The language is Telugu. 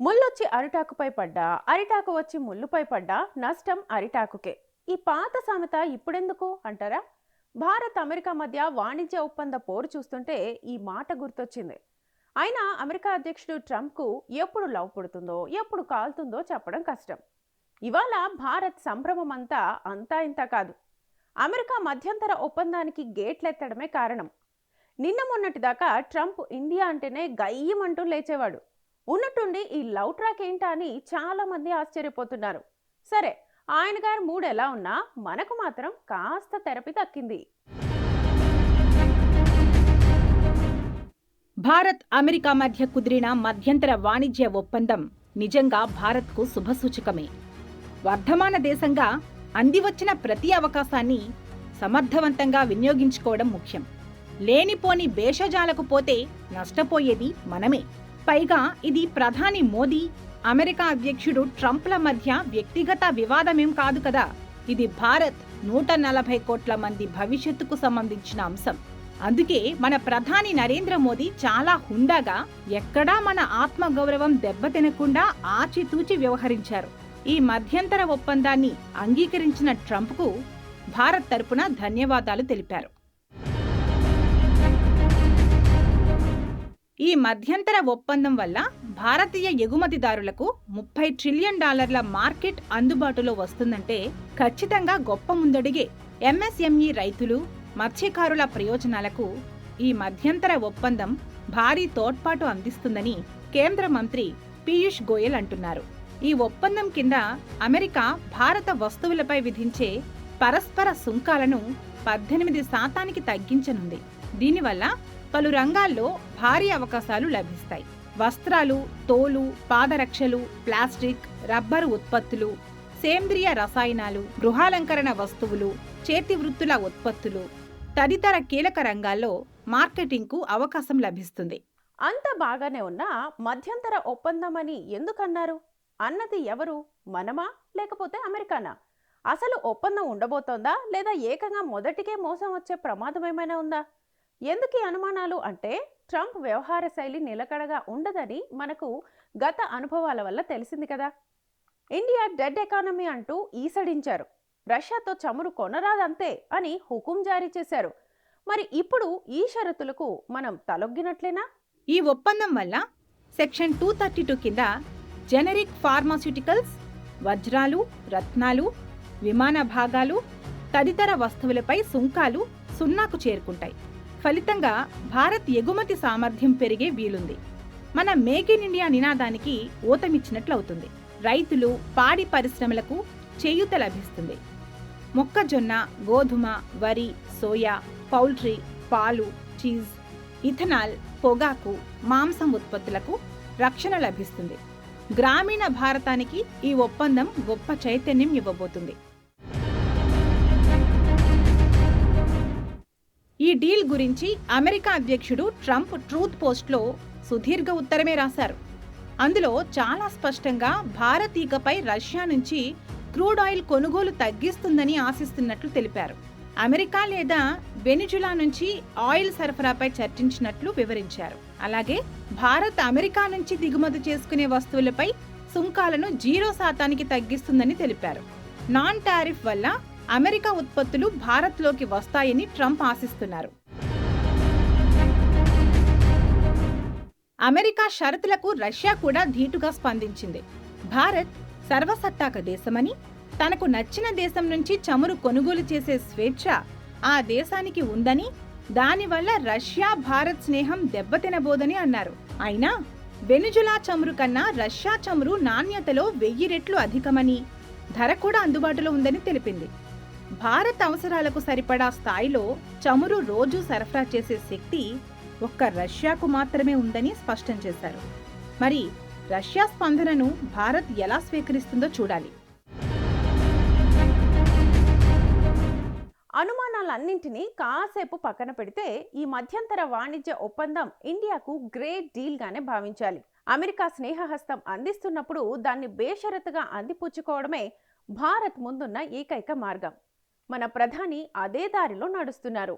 ముల్లొచ్చి అరిటాకుపై పడ్డా అరిటాకు వచ్చి ముల్లుపై పడ్డా నష్టం అరిటాకుకే. ఈ పాత సామెత ఇప్పుడెందుకు? అంటారా? భారత్ అమెరికా మధ్య వాణిజ్య ఒప్పంద పోరు చూస్తుంటే ఈ మాట గుర్తొచ్చింది. అయినా అమెరికా అధ్యక్షుడు ట్రంప్కు ఎప్పుడు లవ్ పుడుతుందో ఎప్పుడు కాలుతుందో చెప్పడం కష్టం. ఇవాళ భారత్ సంభ్రమం అంతా అంతా ఇంత కాదు. అమెరికా మధ్యంతర ఒప్పందానికి గేట్లెత్తడమే కారణం. నిన్న మొన్నటిదాకా ట్రంప్ ఇండియా అంటేనే గయ్యమంటూ లేచేవాడు. ఉన్నట్టుండి ఈ లవ్ ట్రాక్ ఏంటా అని చాలామంది ఆశ్చర్యపోతున్నారు. సరే ఆయన గారు మూడు ఎలా ఉన్నా మనకు మాత్రం కాస్త థెరపీ దక్కింది. భారత్ అమెరికా మధ్య కుదిరిన మధ్యంతర వాణిజ్య ఒప్పందం నిజంగా భారత్కు శుభసూచకమే. వర్ధమాన దేశంగా అందివచ్చిన ప్రతి అవకాశాన్ని సమర్థవంతంగా వినియోగించుకోవడం ముఖ్యం. లేనిపోని భేషజాలకు పోతే నష్టపోయేది మనమే. పైగా ఇది ప్రధాని మోదీ అమెరికా అధ్యక్షుడు ట్రంప్ల మధ్య వ్యక్తిగత వివాదమేం కాదు కదా. ఇది భారత్ నూట నలభై కోట్ల మంది భవిష్యత్తుకు సంబంధించిన అంశం. అందుకే మన ప్రధాని నరేంద్ర మోదీ చాలా హుండాగా ఎక్కడా మన ఆత్మగౌరవం దెబ్బతినకుండా ఆచితూచి వ్యవహరించారు. ఈ మధ్యంతర ఒప్పందాన్ని అంగీకరించిన ట్రంప్కు భారత్ తరపున ధన్యవాదాలు తెలిపారు. ఈ మధ్యంతర ఒప్పందం వల్ల భారతీయ ఎగుమతిదారులకు ముప్పై ట్రిలియన్ డాలర్ల మార్కెట్ అందుబాటులో వస్తుందంటే ఖచ్చితంగా గొప్ప ముందడిగే. ఎంఎస్ఎంఈ రైతులు మత్స్యకారుల ప్రయోజనాలకు ఈ మధ్యంతర ఒప్పందం భారీ తోడ్పాటు అందిస్తుందని కేంద్ర మంత్రి పీయూష్ గోయల్ అంటున్నారు. ఈ ఒప్పందం కింద అమెరికా భారత వస్తువులపై విధించే పరస్పర సుంకాలను పద్దెనిమిది శాతానికి తగ్గించనుంది. దీనివల్ల పలు రంగాల్లో భారీ అవకాశాలు లభిస్తాయి. వస్త్రాలు తోలు పాదరక్షలు ప్లాస్టిక్ రబ్బరు ఉత్పత్తులు సేంద్రియ రసాయనాలు గృహాలంకరణ వస్తువులు చేతి వృత్తుల ఉత్పత్తులు తదితర కీలక రంగాల్లో మార్కెటింగ్కు అవకాశం లభిస్తుంది. అంత బాగానే ఉన్నా మధ్యంతర ఒప్పందం అని ఎందుకన్నారు? అన్నది ఎవరు? మనమా? లేకపోతే అమెరికానా? అసలు ఒప్పందం ఉండబోతోందా? లేదా ఏకంగా మొదటికే మోసం వచ్చే ప్రమాదం ఏమైనా ఉందా? ఎందుకు అనుమానాలు? అంటే ట్రంప్ వ్యవహార శైలి నిలకడగా ఉండదని మనకు గత అనుభవాల వల్ల తెలిసింది కదా. ఇండియా డెడ్ ఎకానమీ అంటూ ఈసడించారు. రష్యాతో చమురు కొనరాదంతే అని హుకుం జారీ చేశారు. మరి ఇప్పుడు ఈ షరతులకు మనం తలొగ్గినట్లేనా? ఈ ఒప్పందం వల్ల సెక్షన్ టూ థర్టీ టూ కింద జెనరిక్ ఫార్మాస్యూటికల్స్ వజ్రాలు రత్నాలు విమాన భాగాలు తదితర వస్తువులపై సుంకాలు సున్నాకు చేరుకుంటాయి. ఫలితంగా భారత్ ఎగుమతి సామర్థ్యం పెరిగే వీలుంది. మన మేక్ ఇన్ ఇండియా నినాదానికి ఊతమిచ్చినట్లవుతుంది. రైతులు పాడి పరిశ్రమలకు చేయూత లభిస్తుంది. మొక్కజొన్న గోధుమ వరి సోయా పౌల్ట్రీ పాలు చీజ్ ఇథనాల్ పొగాకు మాంసం ఉత్పత్తులకు రక్షణ లభిస్తుంది. గ్రామీణ భారతానికి ఈ ఒప్పందం గొప్ప చైతన్యం ఇవ్వబోతుంది. డీల్ గురించి అమెరికా అధ్యక్షుడు ట్రంప్ ట్రూత్ పోస్ట్లో సుదీర్ఘ ఉత్తరమే రాశారు. అందులో చాలా స్పష్టంగా భారత్ ఇకపై రష్యా నుంచి క్రూడ్ ఆయిల్ కొనుగోలు తగ్గిస్తుందని ఆశిస్తున్నట్లు తెలిపారు. అమెరికా లేదా వెనిజులా నుంచి ఆయిల్ సరఫరాపై చర్చించినట్లు వివరించారు. అలాగే భారత్ అమెరికా నుంచి దిగుమతి చేసుకునే వస్తువులపై సుంకాలను జీరో శాతానికి తగ్గిస్తుందని తెలిపారు. నాన్ టారిఫ్ వల్ల అమెరికా ఉత్పత్తులు భారత్లోకి వస్తాయని ట్రంప్ ఆశిస్తున్నారు. అమెరికా షరతులకు రష్యా కూడా ధీటుగా స్పందించింది. భారత్ సర్వసత్తాక దేశమని తనకు నచ్చిన దేశం నుంచి చమురు కొనుగోలు చేసే స్వేచ్ఛ ఆ దేశానికి ఉందని దానివల్ల రష్యా భారత్ స్నేహం దెబ్బతినబోదని అన్నారు. అయినా వెనుజులా చమురు కన్నా రష్యా చమురు నాణ్యతలో వెయ్యి రెట్లు అధికమని ధర కూడా అందుబాటులో ఉందని తెలిపింది. భారత్ అవసరాలకు సరిపడా స్థాయిలో చమురు రోజు సరఫరా చేసే శక్తి ఒక్క రష్యాకు మాత్రమే ఉందని స్పష్టం చేశారు. మరి రష్యా స్పందనను భారత్ ఎలా స్వీకరిస్తుందో చూడాలి. అనుమానాలన్నింటినీ కాసేపు పక్కన పెడితే ఈ మధ్యంతర వాణిజ్య ఒప్పందం ఇండియాకు గ్రేట్ డీల్గానే భావించాలి. అమెరికా స్నేహహస్తం అందిస్తున్నప్పుడు దాన్ని బేషరతుగా అందిపుచ్చుకోవడమే భారత్ ముందున్న ఏకైక మార్గం. మన ప్రధాని అదే దారిలో నడుస్తున్నారు.